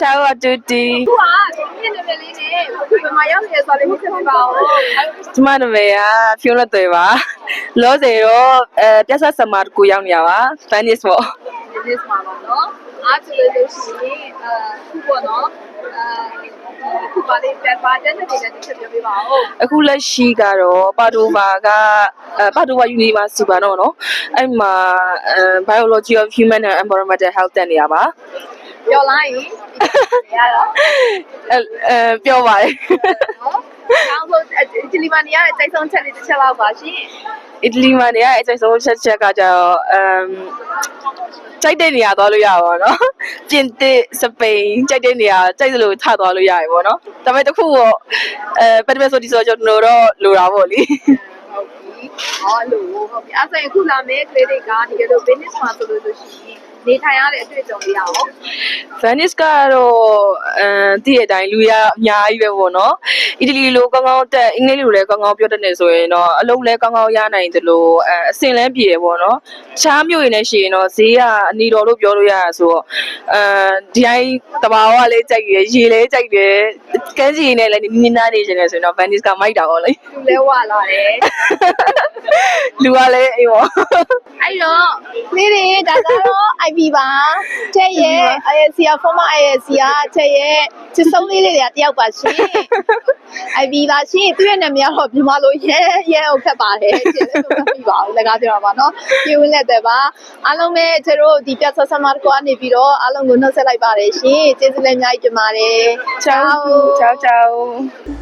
ciao a tutti ခုကဒီနေ့နာမည်လေးနဲ့ဒီမှာရောက်နေဆိုတော့လေးဖြစ်ပါဦးကျမနာမည်ကဖြိုးလက်သွေပါလောစေတော့အဲပြဿနာစမာတကူရောက်နေရပါ Spanish ပေါ့ဒီနေ့မှာပါနော်အားကျလို့ရှိရင်အခုပေါ့နော်အခုပါလေးတက်ပါတဲ့နေတဲ့တစ်ချက်ပြောပြပါဦးအခုလက်ရှိကတော့ပါတိုဗာကအဲပါတိုဗာ University ပါတော့နော်အဲ့မှာအဲ Biology of Human and Environmental Health တက်နေရပါ ပြောလိုက်ရင်ရတော့အဲအဲပြောပါတယ်နော်နောက်ဆုံးဒီလီမနီရတဲ့တိုက်ဆုံးချက်လေးတစ်ချက်လောက်ပါရှင်အီတလီမှာနေရအကျဆုံးချက်ချက်ကကြတော့အမ်ကြိုက်တဲ့နေရာသွားလို့ရပါတော့နော်ပြင်သစ်စပိန်ကြိုက်တဲ့နေရာကြိုက်သလိုထသွားလို့ရရပါတော့ဒါပေမဲ့တစ်ခုတော့အဲပက်တမက်ဆိုဒီဆိုကျွန်တော်တော့လိုတာပေါ့လေဟုတ်ပြီဟောလို့ဟုတ်ပြီအဲ့ဆိုရင်အခုလာမယ့်ကလေးတွေကဒီကလို business မှာဆိုလို့ရှိရင်နေထိုင်ရတဲ့အတွေ့အကြုံလေးရအောင် Venice က တော့အဲတည့်တဲ့အတိုင်းလူရအများကြီးပဲပေါ့နော်အီတလီလိုကောင်းကောင်းတက်အင်္ဂလိပ်လိုလည်းကောင်းကောင်းပြောတတ်နေဆိုရင်တော့အလုပ်လည်းကောင်းကောင်းရနိုင်တယ်လို့အဲအဆင်လည်းပြေတယ်ပေါ့နော်ချားမျိုးရင်းနဲ့ရှိရင်တော့ဈေးကအနီတော်လို့ပြောလို့ရတာဆိုတော့အဲဒီတိုင်းတဘာဝလည်းကြိုက်တယ်ရေလည်းကြိုက်တယ်ကန်းစီနဲ့လည်းနင်းနာနေနေဆိုရင်တော့ Venice ကမိုက်တာပေါ့လေသူလဲဝလာတယ်လူကလည်းအေးပေါ့အဲ့တော့လေးတွေဒါကတော့ IP ပါချက်ရဲ့ ISC က former ISC ကချက်ရဲ့ချစ်ဆုံးလေးတွေကတယောက်ပါရှင် IP ပါရှင်သူ့ရဲ့နာမည်ကတော့မြန်မာလိုရဲရဲဟုတ်ခက်ပါတယ်ချက်လည်းမပြီးပါဘူးလက်ကားပြောတာပါနော်ပြေဝင်လက်တယ်ပါအားလုံးပဲကျတို့ဒီပြတ်ဆက်ဆမတ်ကိုကနေပြီးတော့အားလုံးကိုနှုတ်ဆက်လိုက်ပါတယ်ရှင်ကျေးဇူးလည်းအများကြီးတင်ပါတယ် ciao ciao ciao